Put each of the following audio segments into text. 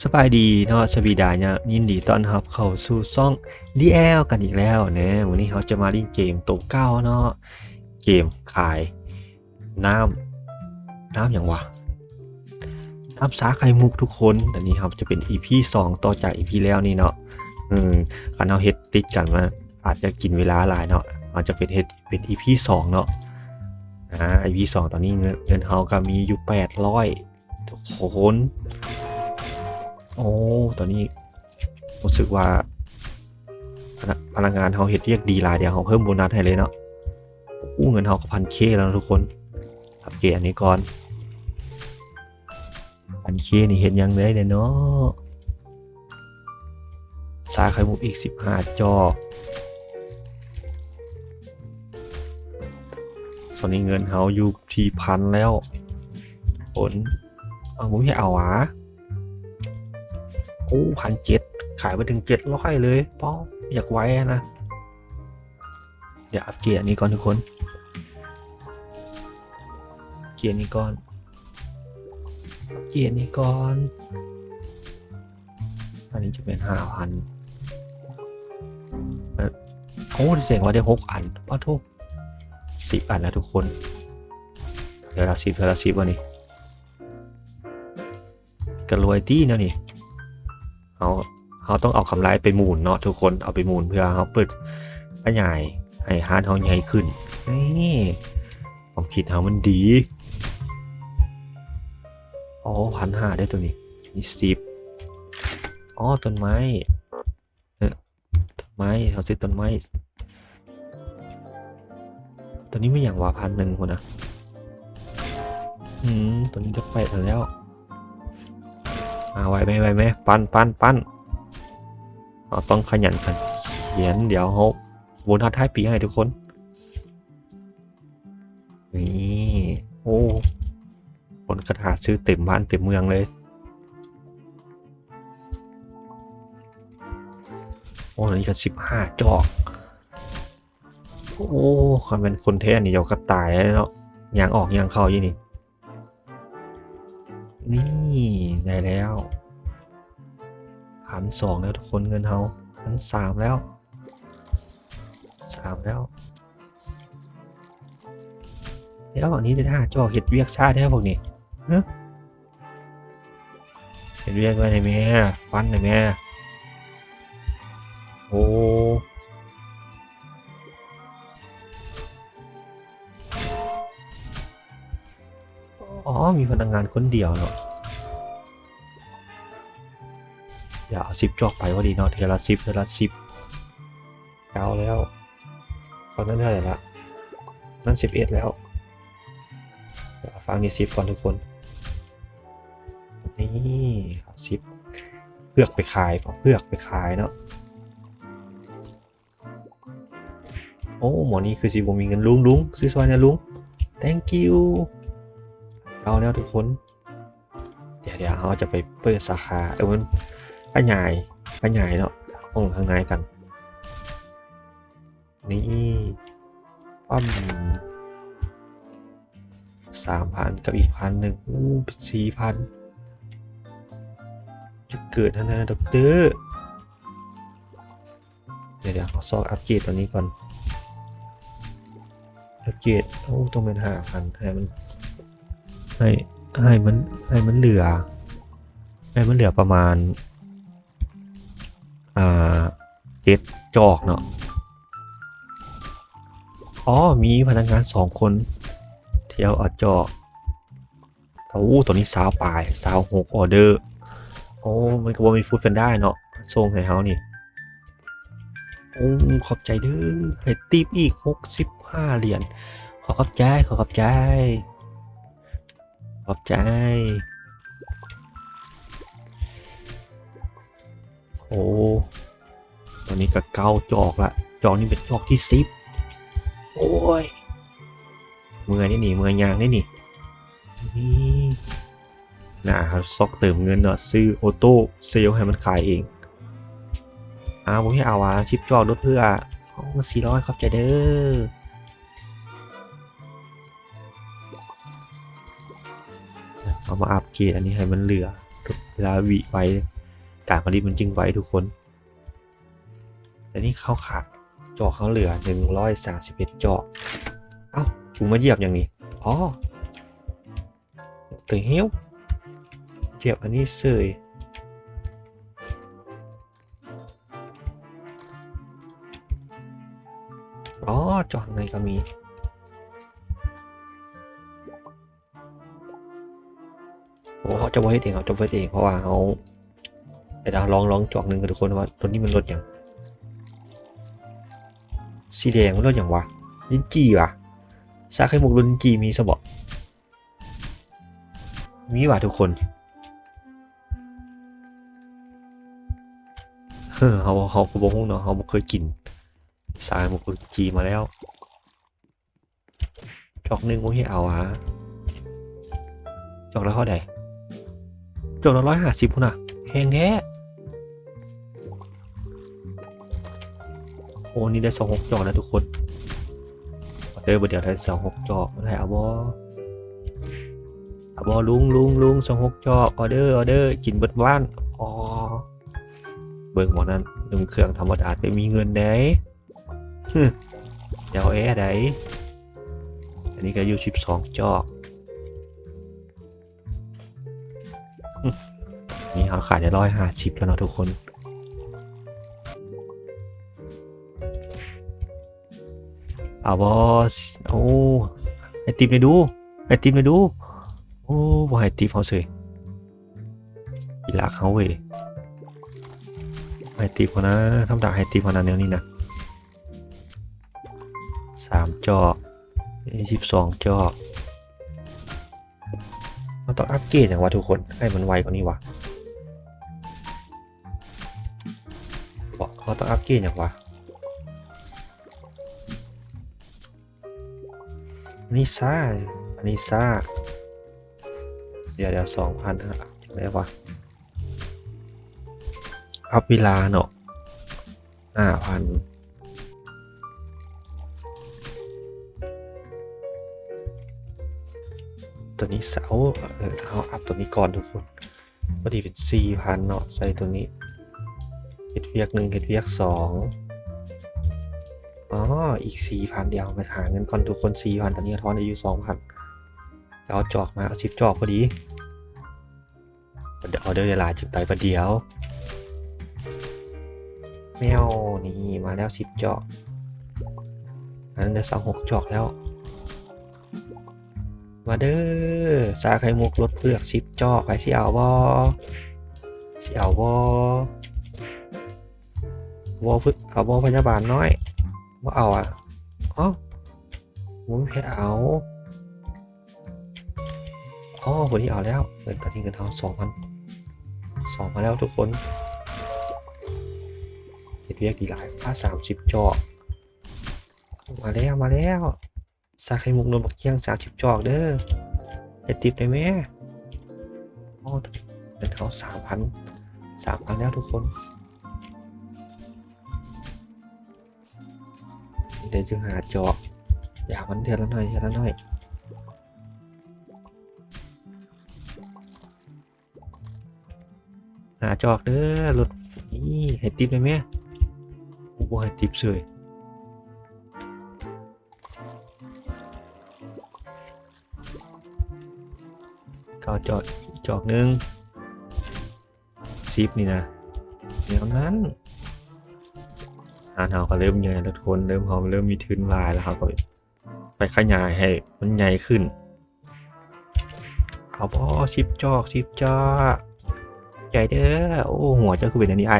สบายดีเนาะสวีดาเนี่ยยินดีต้อนรับเข้าสู่ซ่อง DL กันอีกแล้วนะวันนี้เราจะมาเล่นเกมตัวเก้าเนาะเกมขาย น้ำน้ำอย่างวะน้ำสาไข่มุกทุกคนแต่นี้ครับจะเป็น EP 2 ต่อจาก EP แล้วนี่เนาะอืมคันเอาเฮ็ดติดกันมาอาจจะกินเวลาหลายเนาะอาจจะเป็นเฮ็ดเป็น EP 2 เนาะอ่า EP 2 ตอนนี้เงินเงินเฮาก็มีอยู่800ทุกคน โอ้ตอนนี้รู้สึกว่าพนักพนักงานเขาเฮ็ดเรียกดีลายเดี๋ยวเขาเพิ่มโบนัสให้เลยเนาะอู้เงินเขาก็พันเคแล้วทุกคนอัปเกรดอันนี้ก่อนพันเคนี่เห็นยังเลยเนี่ยเนาะสาไข่มุกอีก 15 จอ ตอนนี้เงินเขาอยู่ที่พันแล้วผลเอาผมไม่เอาวะ อ้พันเจ็ดขายไปถึงเจ็ดร้อยเลยป้ออยากไว้นะ เดี๋ยวอัปเกรดอันนี้ก่อนทุกคน เกียร์นี้ก่อน เกียร์นี้ก่อน อันนี้จะเป็นห้าพันโอ้เสียงว่าได้หกอันป้าทุกสิบอันแล้วทุกคน เดี๋ยวละสิบเดี๋ยวละสิบวันนี้กระรวยตี้เนาะนี่ เขาเขาต้องเอากำไรไปหมุนเนาะทุกคนเอาไปหมุนเพื่อเขาเปิดขยายให้ฮาร์ดเขาใหญ่ขึ้นนี่ผมคิดเขามันดีอ๋อพันห้าได้ตัวนี้มีสิบอ๋อต้นไม้เออต้นไม้เขาซื้อต้นไม้ตัวนี้ไม่อย่างว่าพันหนึ่งคนนะอืมตัวนี้จะไปแล้ว มาไวไหมไวไหมปั้นปั้นปั้นเราต้องขยันขันเขียนเดี๋ยวเขาโบนัสท้ายปีให้ทุกคนนี่โอ้คนกระถาซื้อเต็มบ้านเต็มเมืองเลย โอ้นนี้ก็สิบห้าจอก โอ้ความเป็นคนแท้นี่เดี๋ยวกระต่ายแล้ว ยางออกยางเข้ายี่นี่ นี่ได้แล้วพันสองแล้วทุกคนเงินเฮาพันสามแล้วสามแล้ว แล้วอันนี้ได้ห้าจอเห็ดเวียกชาติแท้พวกนี้ฮะเห็ดเวียกไว้ในแม่ปั้นในแม่โอ้ นักงานคนเดียวเนาะอย่าเอาซิปจอกไปว่าดีเนาะเทละซิปเทละซิปเก้าแล้ว ตอนนั้นเท่าไหร่ละนั่นสิบเอ็ดแล้วฟังนี่ซิปก่อนทุกคน นี่ซิปเพือกไปขายเอาเพือกไปขายเนาะโอ้หมอนี่คือสิบมีเงินลุงลุงซื้อซอยนะลุง thank you เอาแล้วทุกคน เดี๋ยวเดี๋ยวเราจะไปเปิดสาขาเออมันขยายขยายเนาะห้องข้างในกัน นี่ปั้มสามพันกับอีกพันหนึ่งอู้สี่พันจะเกิดนะนะด็อกเตอร์เดี๋ยวเดี๋ยวขอซอกอัปเกรดตัวนี้ก่อนอัปเกรดโอ้ต้องเป็นห้าพันให้มัน ให้ให้มันให้มันเหลือ ให้มันเหลือประมาณอ่าเจ็ดจอกเนาะอ๋อมีพนักงานสองคนเที่ยวเอาจอกโอ้ตัวนี้สาวปลายสาวหกออเดอร์โอ้มันก็บ่มีฟูดแฟนได้เนาะส่งให้เฮานี่โอ้ขอบใจเด้อให้ติปอีกหกสิบห้าเหรียญขอขอบใจขอขอบใจ อบใจ โอ้ตอนนี้ก็เก้าจอกละ จอกนี่เป็นจอกที่สิบโอ้ยเมื่อนี่นี่เมื่อยางนี่นี่นี่น่าครับซอกเติมเงินเนาะซื้อออโต้เซลให้มันขายเองอ้าวผมให้เอาวะชิปจอกลดเพื่ออสี่ร้อยขอบใจเด้อ เอามาอัปเกรดอันนี้ให้มันเหลือเวลาวิไวการผลิตมันจึงไวทุกคน แต่นี่เขาขาดจอกเขาเหลือ 131 จอก เอา้ากูมาเหยียบอย่างนี้ อ๋อเตยเหี้ยวเหยียบอันนี้เสยอ๋อ จอกในก็มี เขาจะไว้เองเขาจะไว้เองเพราะว่าเขาเดี๋ยวเราลองลองจอกหนึ่งกันทุกคนว่าตัวนี้มันลดอย่างสีแดงมันลดอย่างวะลินจีวะซาไข่มุกลินจีมีสบอมีว่ะทุกคนเฮ้อเขาเขาก็บอกเนาะเขาบ่เคยกินซาไข่มุกลินจีมาแล้ว จอกหนึ่งโอ้เอาฮะจอกแล้วเท่าไหร่ จบละร้อยห้าสิบพุ่นอะแพงแท้โอ้นี่ได้สองหกจอกแล้วทุกคนเดินไปเดี๋ยวได้สองหกจอกได้อาบออาบอลุงลุงลุงสองหกจอกออเดอร์ออเดอร์กินเบิดบ้านอ๋อเบิ่งหมดนั้นหนึ่งเครื่องธรรมดาแต่มีเงินได้ฮึเดี๋ยวแอร์ได้อันนี้ก็อยู่สิบสองจอก นี่เขาขายได้ร้อยห้าสิบแล้วเนาะทุกคน เอาบอสโอ้ไอติมเลยดูไอติมเลยดู โอ้บอไอติมเขาเสยอีลากเขาเว้ยไอติมเขานะทำดาไอติมเขานะแนวนี้นะสามจอกสิบสองจอมันต้องอัปเกรดอย่างวะทุกคนให้มันไวกว่านี้วะ เขาต้องอัปเกรดอย่างวะ นี่ซ่าอันนี้ซ่า เดี๋ยวเดี๋ยวสองพันอะไรวะอัพเวลาเนาะห้าพันตัวนี้เสาเออเอาอัพตัวนี้ก่อนทุกคนพอดีเป็นสี่พันเนาะใส่ตัวนี้ เห็ดเวียกหนึ่งเห็ดเวียกสองอ๋อ อีกสี่พันเดียวไปหาเงินก่อนทุกคนสี่พันตอนนี้ทอนอายุสองพันเอาจอกมาเอาสิบจอกพอดีเดี๋ยวออเดอร์หลายจุดไปประเดียวแมวนี่มาแล้วสิบจอกอันนั้นได้สองหกจอกแล้ว มาเด้อซาไข่มุกรถเปลือกสิบจอกใครสิเอาบอสิเอาบอ วอลฟึเอาวอลพยาบาลน้อยว่าเอาอะอ้าผมไม่เอาอ๋อวันนี้เอาแล้วเงินตอนนี้เงินเอาสองพันสองมาแล้วทุกคนเห็ดเวียกดีหลายค่าสามสิบจอกมาแล้วมาแล้วซาไข่มุกโดนบักเกี้ยงสามสิบจอกเด้อเห็ดติบได้ไหมอ๋อเงินเอาสามพันสามพันแล้วทุกคน เดี๋ยวจะหาจาะอยากมันเดือนละหน่อยเดือนละหน่อยหาจอกเด้อรถนี่ให้ติปได้ไหมโอ้โหให้ติปเสยก็เอาจอกอีกจอกหนึ่งซิปนี่นะเดี๋ยวนั้น อานเขาก็เริ่มใหญ่แล้วทุกคนเริ่มเขาเริ่มมีทุนลายแล้วเขาก็ไปขยายให้มันใหญ่ขึ้นเอาพอชิปจอกชิปจอกใหญ่เด้อโอ้หัวเจ้าคือเป็นอันนี้ไอ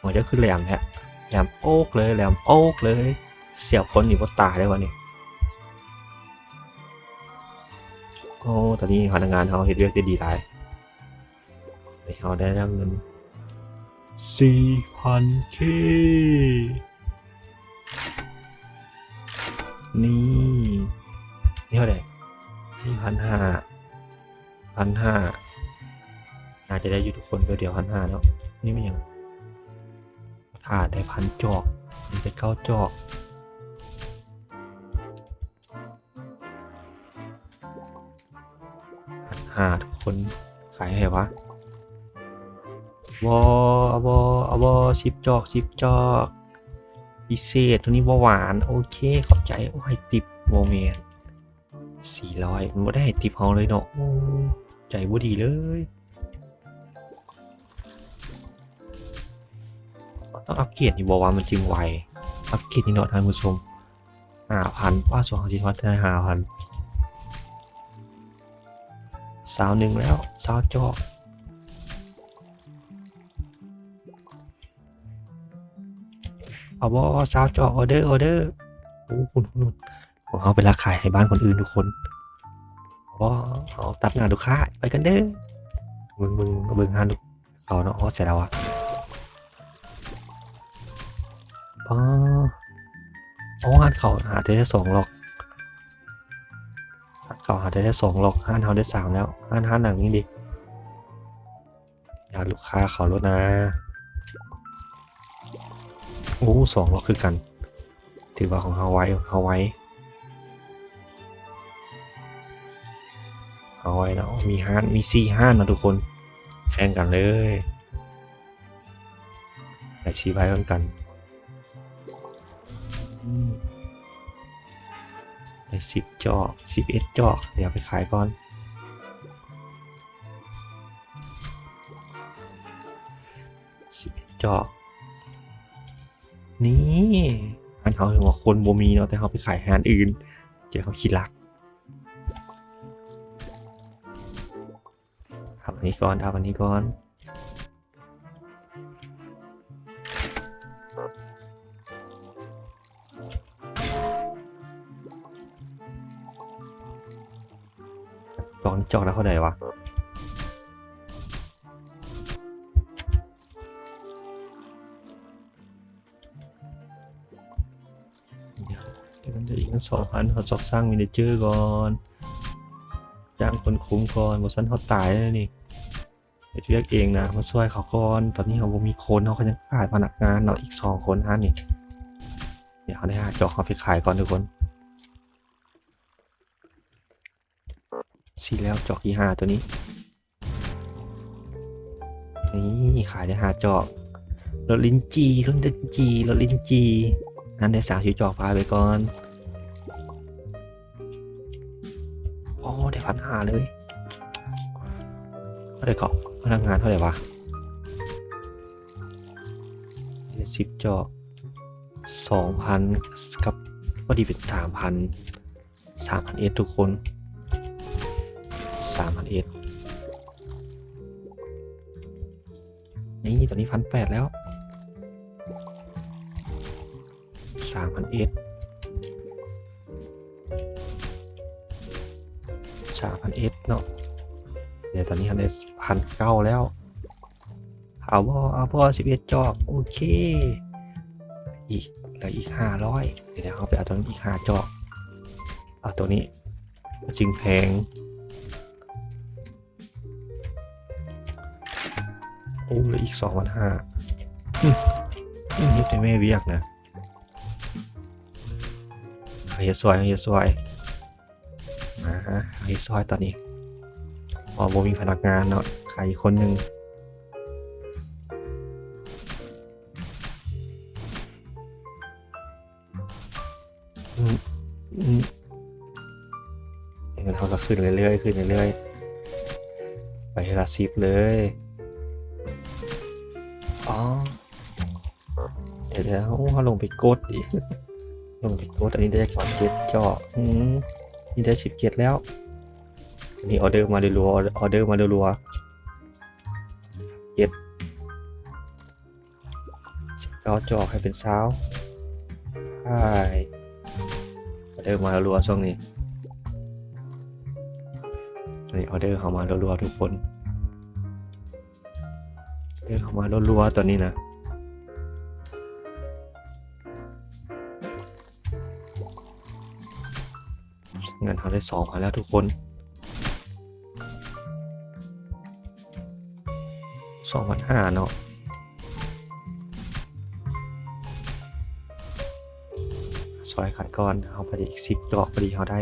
หัวเจ้าคือแหลมแท้แหลมโป๊กเลยแหลมโป๊กเลย เสียบคนอยู่บนตาได้วะนี่โอ้ตอนนี้พนักงานเขาเห็นเรียกได้ดีหลายเขาได้รับเงิน 4,000k นี่ นี่เท่าไหร่นี่พันห้าพันห้าน่าจะได้อยู่ทุกคนเดียวเดียวพันห้าแล้ว นี่ไมันยังถ้าได้พันจอกนี่ได้เก้าจอกพันห้าทุกคนขายให้วะ บอบอบอชิปจอกชิปจอกพิเศษตัวนี้บหวาน โอเค ขอบใจโอ้ให้ติปโมเมนสี่ร้อยมันไม่ได้ติปเฮาเลยเนาะใจบ่ดีเลยต้องอัปเกรดนี่บอกว่ามันจึงไวอัปเกรดนี่เนาะท่านผู้ชมห้าพันว่าสองจีทอดได้ห้าพันสาวหนึ่งแล้วสาวจอก เอาบอสาวจอกออเดอร์ออเดอร์โอ้คุณคุณของเขาเป็นราขายให้บ้านคนอื่นทุกคนเอาบอเอาตัดงานลูกค้าไปกันเด้อมึงมึงมึงงานลูกเขาเนาะอ๋อเสร็จแล้วอะอ๋ออ๋อหันเขาหาได้แค่สองหรอกหันเขาหาได้แค่สองหรอกหันเขาได้สามแล้วหันหันหนังนี้ดิอยากลูกค้าเขาลดนะ โอ้สองหรอกคือกัน ถือว่าของเขาไว้ของเขาไว้เอาไว้เนาะมีห้านมีสี่ห้านนะทุกคนแข่งกันเลยไอชี้ไว้กันกันได้สิบจอกสิบเอ็ดจอกเดี๋ยวไปขายก่อนสิบเอ็ดจอก นี่อันเขาถึงว่าคนบ่มีเนาะแต่เขาไปขายหานอื่นเดี๋ยวเขาคิดลักทำอันนี้ก่อนทำอันนี้ก่อนจอกจอกแล้วเท่าไหร่วะันสองพันเขาจอกสร้างมินิเจอร์ก่อนจ้างคนคุ้มก่อนบอสันเขาตายแล้วนี่เดี๋ยวเรียกเองนะมาช่วยเขาก่อนตอนนี้เขาบ่มีคนเขาก็ยังขาดพนักงานเนาะอีกสองคนฮะนี่เดี๋ยวเขาได้หาจอกเขาไปขายก่อนทุกคนสีแล้วจอกที่ห้าตัวนี้ นี่ขายได้หาจอกรถลิ้นจีรถลิ้นจีรถลิ้นจี นั่นได้สาวชิวจอกฟ้าไปก่อน หาเลยเท่าไหร่เกาะพนักงานเท่าไหร่วะสิบจอสองพันกับพอดีเป็นสามพันสามพันเอทุกคนสามพันเอนี่ตอนนี้พันแปดแล้วสามพันเอ สามพันเอ็ดเนาะเดี๋ยวตอนนี้ทำได้พันเก้าแล้วเอาบอเอาบอสิบเอ็ดจอกโอเค อีกเหลืออีกห้าร้อยเดี๋ยวเอาไปเอาตัวนี้อีกห้าจอกเอาตัวนี้จึงแพง โอ้เหลืออีกสองพันห้านี่เป็นแม่เวียกนะเฮียซอยเฮียซอย มาฮะเฮียซอยตอนนี้พอบมีพนักงานเนาะขายอีกคนหนึ่งอืมอืมเงินเขาก็ขึ้นเรื่อยๆขึ้นเรื่อยๆไปให้ละสิบเลย อ๋อ เดี๋ยวเดี๋ยวเขาลงไปกดอีกลงไปกดอันนี้ได้ก่อนเก็ตเจาะอืม นี่ได้สิบเก็ตแล้วนนี้ออเดอร์มารัวๆออเดอร์มารัวๆเก็ตสิบเก้าจอกให้เป็นสาวใช่ออเดอร์มารัวๆช่วงนี้นนี้ออเดอร์เข้ามารัวๆทุกคนเดินเข้ามารัวๆตอนนี้นะ เงินเขาได้สองพันแล้วทุกคนสองพันห้าเนาะซอยขัดก่อนเอาไปอีกสิบดอกพอดีเขาได้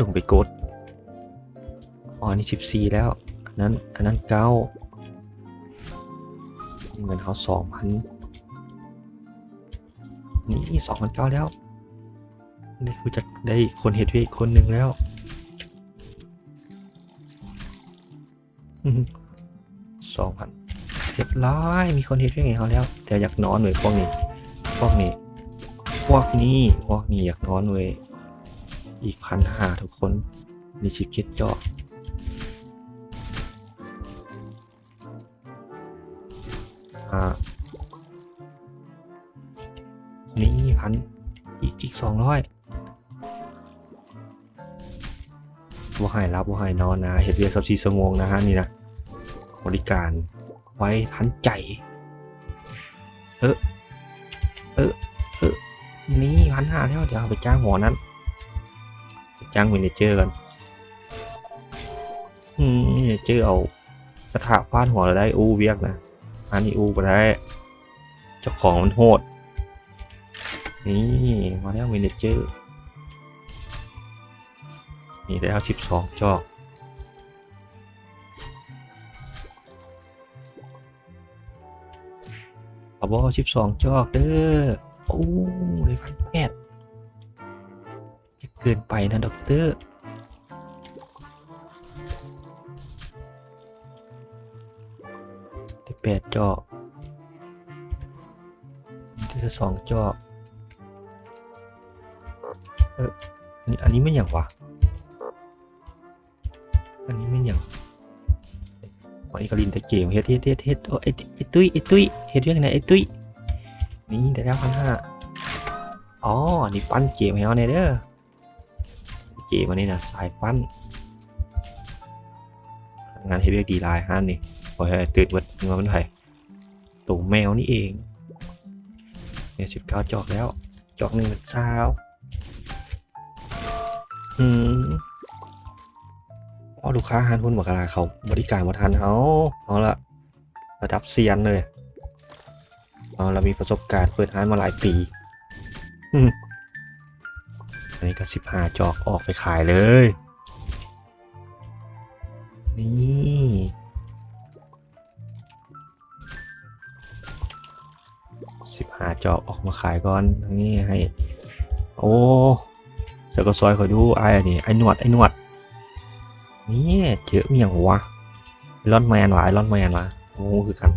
ลงไปกดอ๋ออันนี่สิบสี่แล้วอันนั้นอันนั้นเก้าเงินเขาสองพัน นี่สองพันเก้าแล้ว ได้รู้จักได้คนเฮดเวยอีกคนหนึ่งแล้วสองพันเรียบร้อยมีคนเฮดเวยไงเขาแล้ว แต่อยากนอนเลยพวกนี้ พวกนี้ พวกนี้พวกนี้อยากนอนเลยอีกพันห้าทุกคนมีชิปเก็ตเจาะอ่า นี่พันอีกอีกสองร้อยว่าให้รับว่าให้นอนนะเห็ดเวียกสับสีสมงนะฮะนี่นะบริการไว้ทันใจเออเออเออนี่พันห้าแล้วเดี๋ยวไปจ้างหมอนั้นจ้างเมนเจอร์กันอืมเมนเจอร์เอากระถาฟาดหัวเราได้อู้เวียกนะอันนี้อู้ไปได้เจ้าของมันโหด นี่มาแล้วเมเนเจอร์นี่ได้เอาสิบสองจอกเอาบอสิบสองจอกเด้อโอ้ได้พันแปดจะเกินไปนะด็อกเตอร์ได้แปดจอกได้สองจอก เอออันนี้อันนี้ไม่อย่างวะอันนี้ไม่อย่างวันนี้ก็ลินแต่เกมเฮ็ดเฮ็ดเฮ็ดเฮ็ดโอ้ไอ้ไอ้ตุ้ยไอ้ตุ้ยเฮ็ดเรื่องไหนไอ้ตุ้ยนี่ได้แล้วพันห้าอ๋อนนี้ปั้นเกมให้เอาเนี่ยเด้อเกมอันนี้นะสายปั้นงานเฮ็ดเบียดีไลน์ฮันนี่โอ้ยตื่นวัดมาเป็นไผ่ตัวแมวนี่เองเนี่ยสิบเก้าจอกแล้ว จอกหนึ่งเป็นเช้า อืมอ๋อลูกค้าฮันพุ่นบอกอะไรเขาบริการมาทันเขาเอาละระดับเซียนเลยเอาเรามีประสบการณ์เปิดร้านมาหลายปีอันนี้ก็สิบห้าจอกออกไปขายเลย นี่สิบห้าจอกออกมาขายก่อนอันนี้ให้ โอ้ แล้วก็ซอยคอยดูไอ้อันนี้ไอ้หนวดไอ้หนวดนี่เจอเมียงวะไอรอนแมนวะไอรอนแมนวะโอ้คือกัน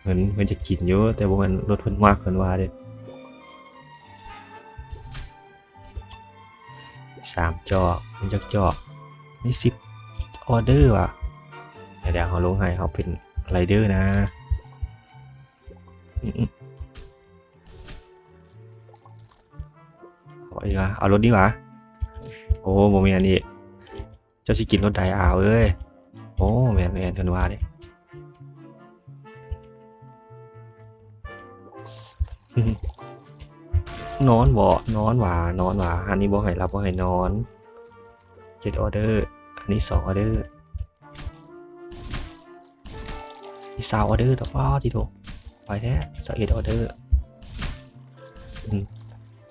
เหมือนมันจะกินเยอะแต่ว่ามันลดเพิ่นมากเกินว่าเด้สามจอมันจะจอกนี่สิบออเดอร์ว่ะเดี๋ยวเดี๋ยวเขาลงให้เขาเป็นไรเดอร์นะ เอาอีกละเอารถดีวะโอ้โมเมนนี่เจ้าสิกินรถไดอาวเอ้ยโอ้แมนแมนเทนว่าเด้อืมนอนบ่นอนหวานอนหวาอันนี้บ่ให้รับบ่ให้นอนเจ็ดออเดอร์อันนี้สองออเดอร์นี่สาวออเดอร์ต่อป้อทีโดไปแท้สเอ็ดออเดอร์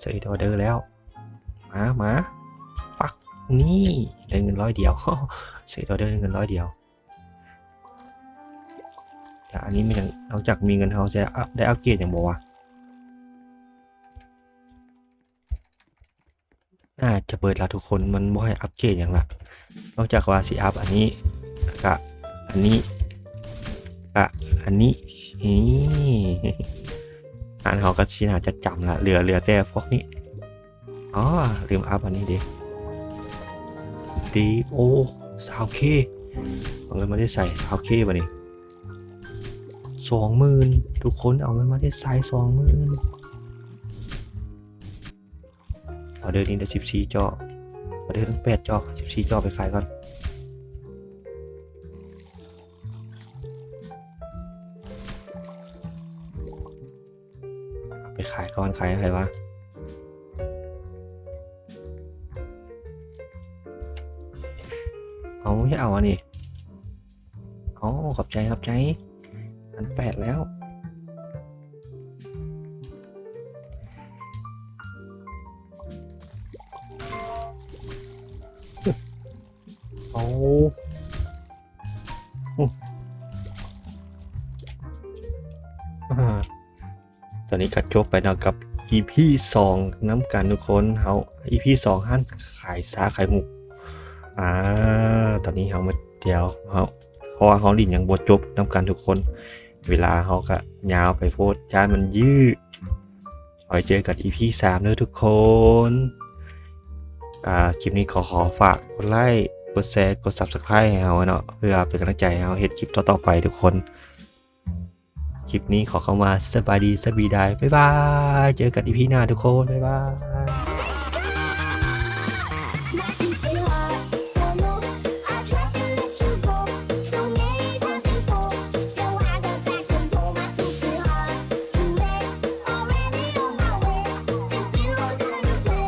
อืมสเอ็ดออเดอร์แล้ว มามาปักนี่ได้เงินร้อยเดียวสเอ็ดออเดอร์ได้เงินร้อยเดียวแต่อันนี้มันยังนอกจากมีเงินเขาจะได้อัพเกรดอย่างบอกว่าน่าจะเปิดล้วทุกคนมันบ่ให้อัปเกรดอย่างละนอกจากว่าสิอัพอันนี้กะอันนี้กะอันนี้นี่ อันเขาก็ชินาจะจำละเหลือเหลือแต่พวกนี้อ๋อลืมอัพอันนี้ดิดีโอ้สาวเคเอาเงินมาได้ใส่สาวเคป่ะนี่สองหมื่นทุกคนเอาเงินมาได้ใส่สองหมื่นออเดอร์นี้ได้สิบสี่จอออเดอร์ทั้งแปดจอสิบสี่จอไปขายก่อน ไปขายก่อนขายให้ใครวะเอาไม่เอาอันนี้เอขอบใจขอบใจอันแปดแล้ว นี้ก็จบไปแล้วกับ EP 2น้ำกันทุกคนเฮา EP 2ห้านขายสาขายหมุกอ่าตอนนี้เฮามาเดียวเฮาเพราะว่าเฮาลินยังบ่จบน้ำกันทุกคน เวลาเฮาก็ยาวไปโพดย้ายมันยืดไว้เจอกัน EP 3เด้อทุกคนอ่าคลิปนี้ขอขอฝากกดไลค์กดแชร์กด Subscribe ให้เฮาเนาะเพื่อเป็นกำลังใจให้เฮาเฮ็ดคลิปต่อๆไปทุกคน คลิปนี้ขอเข้ามาสบายดีสบีดายบ๊ายบาย เจอกันอีพีหน้าทุกคน บ๊ายบาย